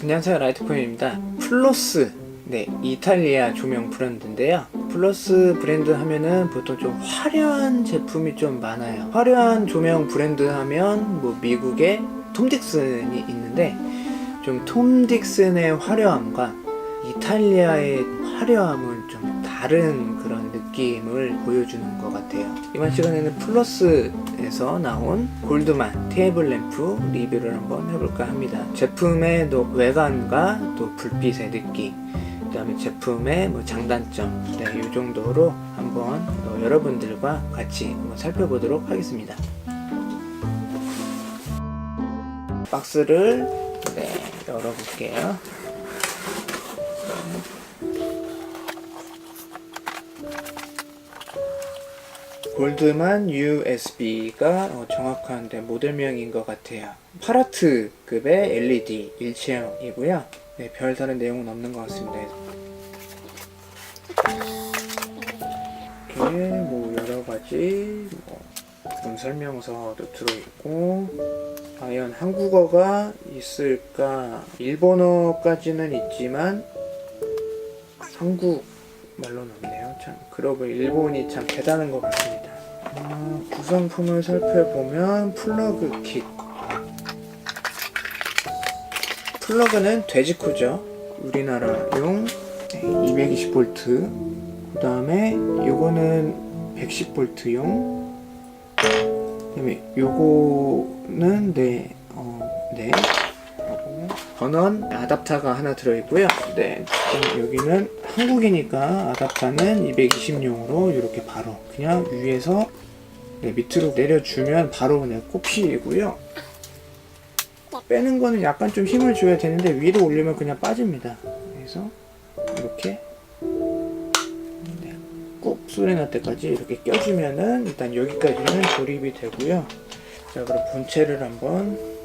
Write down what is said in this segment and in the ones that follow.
안녕하세요 라이트코인입니다. 플러스 네 이탈리아 조명 브랜드인데요. 플러스 브랜드 하면은 보통 좀 화려한 제품이 좀 많아요. 화려한 조명 브랜드 하면 뭐 미국의 톰 딕슨이 있는데 좀 톰 딕슨의 화려함과 이탈리아의 화려함은 좀 다른 그런 느낌을 보여주는 것 같아요. 이번 시간에는 플러스에서 나온 골드만 테이블 램프 리뷰를 한번 해볼까 합니다. 제품의 또 외관과 또 불빛의 느낌, 그 다음에 제품의 뭐 장단점, 네, 이 정도로 한번 또 여러분들과 같이 한번 살펴보도록 하겠습니다. 박스를 네, 열어볼게요. 골드만 USB가 어, 정확한 네, 모델명인 것 같아요. 파라트급의 LED 일체형이고요. 네, 별다른 내용은 없는 것 같습니다. 이렇게 뭐 여러 가지 뭐 그런 설명서도 들어있고 과연 한국어가 있을까? 일본어까지는 있지만 한국 말로는 없네요. 참 그러고 일본이 참 대단한 것 같습니다. 아, 구성품을 살펴보면 플러그 킷. 플러그는 돼지코죠. 우리나라용 220V. 그 다음에 요거는 110V용. 그 다음에 요거는 네, 어, 네. 전원 아답터가 하나 들어있고요. 네, 지금 여기는 한국이니까 아답터는 220용으로 이렇게 바로 그냥 위에서 네, 밑으로 내려주면 바로 그냥 꼽히고요. 빼는 거는 약간 좀 힘을 줘야 되는데 위로 올리면 그냥 빠집니다. 그래서 이렇게 네, 꾹 소리 날 때까지 이렇게 껴주면은 일단 여기까지는 조립이 되고요. 자 그럼 본체를 한번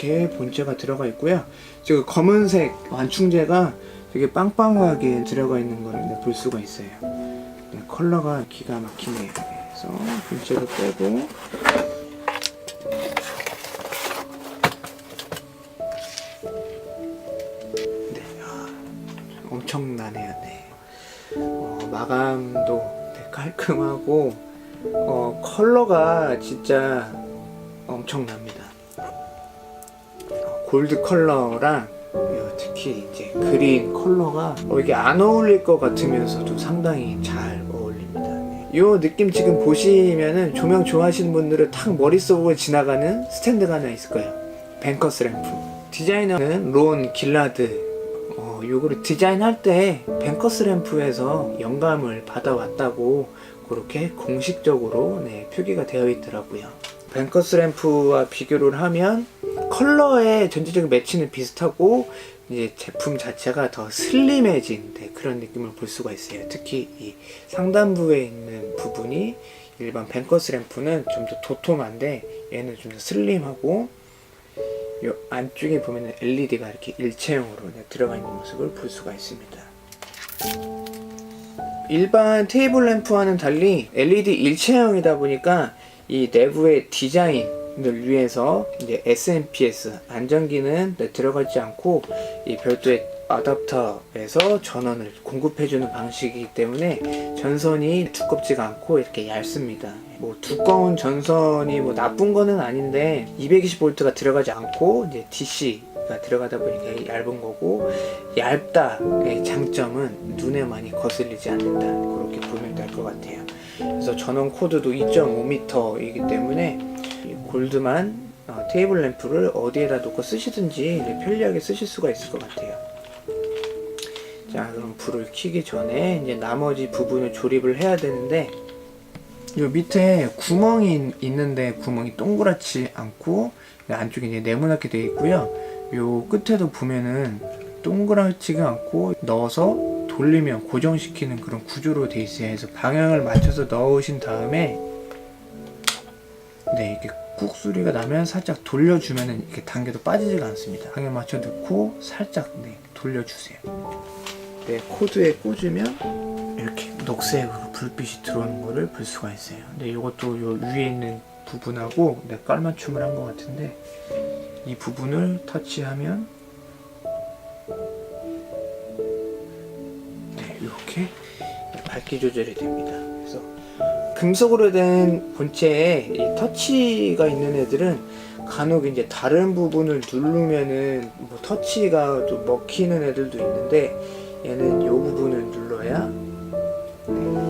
이렇게 본체가 들어가 있고요. 지금 검은색 완충제가 되게 빵빵하게 들어가 있는 거를 네, 볼 수가 있어요. 네, 컬러가 기가 막히네요. 그래서 본체를 빼고 네, 아, 엄청나네요. 네. 어, 마감도 되게 깔끔하고 어, 컬러가 진짜 엄청납니다. 어, 골드 컬러랑 요 특히 이제 그린 컬러가 어, 이게 안 어울릴 것 같으면서도 상당히 잘 어울립니다. 네. 요 느낌 지금 보시면은 조명 좋아하시는 분들은 탁 머릿속을 지나가는 스탠드가 하나 있을 거예요. 뱅커스 램프. 디자이너는 론 길라드 어, 요거를 디자인할 때 뱅커스 램프에서 영감을 받아왔다고 그렇게 공식적으로 네, 표기가 되어 있더라고요. 뱅커스 램프와 비교를 하면 컬러의 전체적인 매치는 비슷하고 이제 제품 자체가 더 슬림해진 네, 그런 느낌을 볼 수가 있어요. 특히 이 상단부에 있는 부분이 일반 뱅커스 램프는 좀 더 도톰한데 얘는 좀 더 슬림하고 요 안쪽에 보면은 LED가 이렇게 일체형으로 그냥 들어가 있는 모습을 볼 수가 있습니다. 일반 테이블 램프와는 달리 LED 일체형이다 보니까 이 내부의 디자인을 위해서 이제 SMPS 안전기는 네, 들어가지 않고 이 별도의 아답터에서 전원을 공급해주는 방식이기 때문에 전선이 두껍지가 않고 이렇게 얇습니다. 뭐 두꺼운 전선이 뭐 나쁜 거는 아닌데 220V가 들어가지 않고 이제 DC 가 들어가다 보니까 얇은 거고 얇다의 장점은 눈에 많이 거슬리지 않는다 그렇게 보면 될것 같아요. 그래서 전원 코드도 2.5m이기 때문에 이 골드만 어, 테이블 램프를 어디에다 놓고 쓰시든지 편리하게 쓰실 수가 있을 것 같아요. 자, 그럼 불을 켜기 전에 이제 나머지 부분을 조립을 해야 되는데 요 밑에 구멍이 있- 있는데 구멍이 동그랗지 않고 안쪽에 이제 네모나게 되어 있고요. 요 끝에도 보면은 동그랗지가 않고 넣어서 돌리면 고정시키는 그런 구조로 되어 있어요. 그래서 방향을 맞춰서 넣으신 다음에 네 이렇게 꾹 소리가 나면 살짝 돌려주면은 이렇게 당겨도 빠지지가 않습니다. 방향 맞춰 넣고 살짝 네 돌려주세요. 네 코드에 꽂으면 이렇게 녹색으로 불빛이 들어오는 거를 볼 수가 있어요. 근데 이것도 요 위에 있는 부분하고 내 깔맞춤을 한 것 같은데 이 부분을 터치하면 네, 이렇게 밝기 조절이 됩니다. 그래서 금속으로 된 본체에 이 터치가 있는 애들은 간혹 이제 다른 부분을 누르면은 뭐 터치가 좀 먹히는 애들도 있는데 얘는 이 부분을 눌러야 네,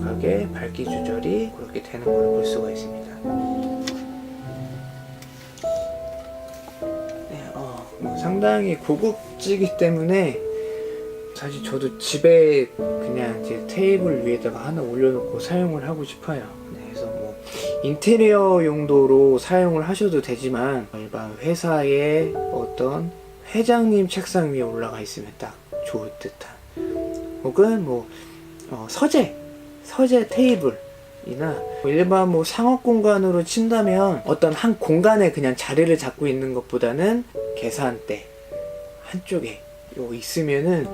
정확하게 밝기 조절이 그렇게 되는 걸 볼 수가 있습니다. 네, 어, 뭐 상당히 고급지기 때문에 사실 저도 집에 그냥 제 테이블 위에다가 하나 올려놓고 사용을 하고 싶어요. 네, 그래서 뭐 인테리어 용도로 사용을 하셔도 되지만 일반 회사의 어떤 회장님 책상 위에 올라가 있으면 딱 좋을 듯한 혹은 뭐 어, 서재 서재 테이블 이나 뭐 일반 뭐 상업 공간으로 친다면 어떤 한 공간에 그냥 자리를 잡고 있는 것보다는 계산대 한쪽에 요 있으면은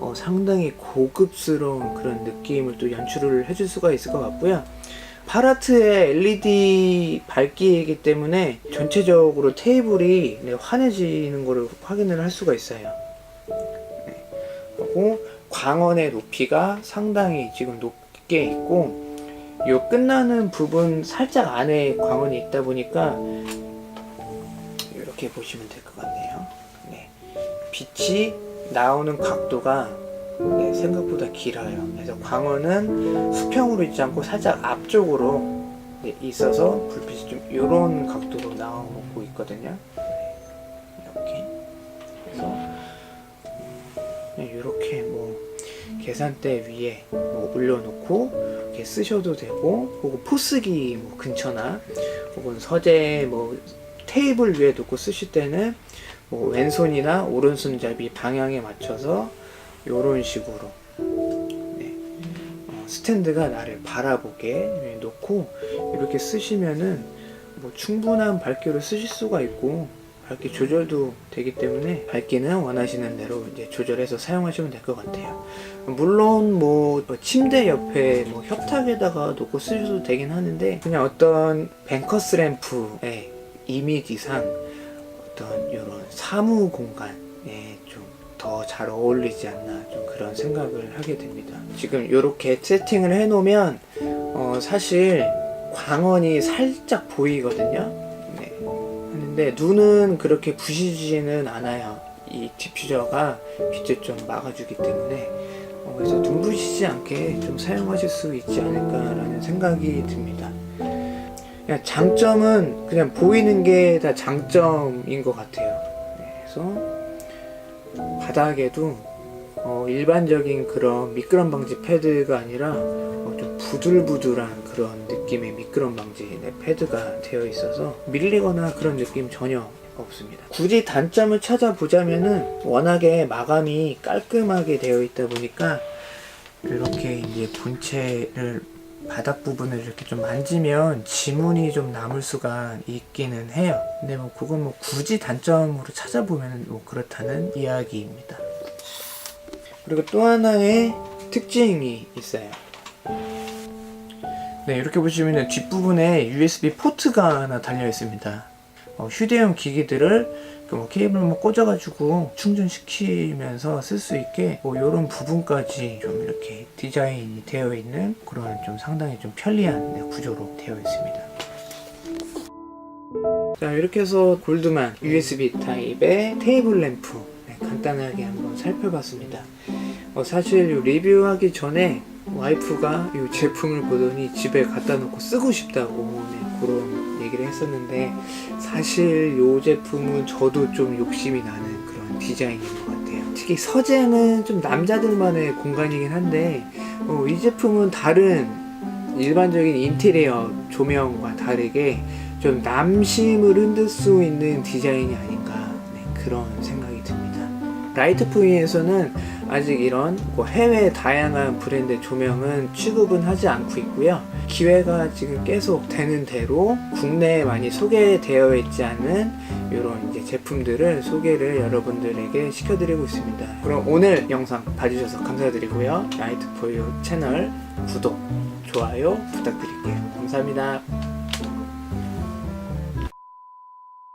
어, 상당히 고급스러운 그런 느낌을 또 연출을 해줄 수가 있을 것 같고요. 파라트의 LED 밝기이기 때문에 전체적으로 테이블이 네, 환해지는 것을 확인을 할 수가 있어요. 네. 그리고 광원의 높이가 상당히 지금 높 게 있고 요 끝나는 부분 살짝 안에 광원이 있다 보니까 이렇게 보시면 될 것 같네요. 네. 빛이 나오는 각도가 네, 생각보다 길어요. 그래서 광원은 수평으로 있지 않고 살짝 앞쪽으로 네, 있어서 불빛이 좀 이런 각도로 나오고 있거든요. 네, 이렇게 그래서 이렇게 뭐 계산대 위에 뭐 올려놓고 이렇게 쓰셔도 되고 혹은 포스기 뭐 근처나 혹은 서재 뭐 테이블 위에 놓고 쓰실 때는 뭐 왼손이나 오른손잡이 방향에 맞춰서 이런 식으로 네. 어, 스탠드가 나를 바라보게 놓고 이렇게 쓰시면은 뭐 충분한 밝기로 쓰실 수가 있고 밝기 조절도 되기 때문에 밝기는 원하시는 대로 이제 조절해서 사용하시면 될 것 같아요. 물론 뭐 침대 옆에 뭐 협탁에다가 놓고 쓰셔도 되긴 하는데 그냥 어떤 뱅커스 램프의 이미지상 어떤 이런 사무 공간에 좀 더 잘 어울리지 않나 좀 그런 생각을 하게 됩니다. 지금 이렇게 세팅을 해놓으면 어 사실 광원이 살짝 보이거든요. 네. 하는데 눈은 그렇게 부시지는 않아요. 이 디퓨저가 빛을 좀 막아주기 때문에 어, 그래서 눈 부시지 않게 좀 사용하실 수 있지 않을까라는 생각이 듭니다. 그냥 장점은 그냥 보이는 게 다 장점인 것 같아요. 네, 그래서 바닥에도 어, 일반적인 그런 미끄럼 방지 패드가 아니라 어, 좀 부들부들한 그런 느낌의 미끄럼 방지 네, 패드가 되어 있어서 밀리거나 그런 느낌 전혀 없습니다. 굳이 단점을 찾아보자면은 워낙에 마감이 깔끔하게 되어 있다 보니까 이렇게 이제 본체를 바닥 부분을 이렇게 좀 만지면 지문이 좀 남을 수가 있기는 해요. 근데 뭐 그건 뭐 굳이 단점으로 찾아보면 뭐 그렇다는 이야기입니다. 그리고 또 하나의 특징이 있어요. 네, 이렇게 보시면 뒷부분에 USB 포트가 하나 달려 있습니다. 어, 휴대용 기기들을 그뭐 케이블 뭐 꽂아가지고 충전시키면서 쓸 수 있게 뭐 이런 부분까지 좀 이렇게 디자인이 되어 있는 그런 좀 상당히 좀 편리한 네, 구조로 되어 있습니다. 자 이렇게 해서 골드만 USB 타입의 테이블 램프 네, 간단하게 한번 살펴봤습니다. 어, 사실 요 리뷰하기 전에 와이프가 이 제품을 보더니 집에 갖다 놓고 쓰고 싶다고 네, 그런 얘기를 했었는데 사실 이 제품은 저도 좀 욕심이 나는 그런 디자인인 것 같아요. 특히 서재는 좀 남자들만의 공간이긴 한데 어, 이 제품은 다른 일반적인 인테리어 조명과 다르게 좀 남심을 흔들 수 있는 디자인이 아닌가 네, 그런 생각이 듭니다. 라이트푸이에서는 아직 이런 뭐 해외 다양한 브랜드 조명은 취급은 하지 않고 있고요. 기회가 지금 계속 되는 대로 국내에 많이 소개되어 있지 않은 이런 이제 제품들을 소개를 여러분들에게 시켜드리고 있습니다. 그럼 오늘 영상 봐주셔서 감사드리고요. 라이트 포유 채널 구독, 좋아요 부탁드릴게요. 감사합니다.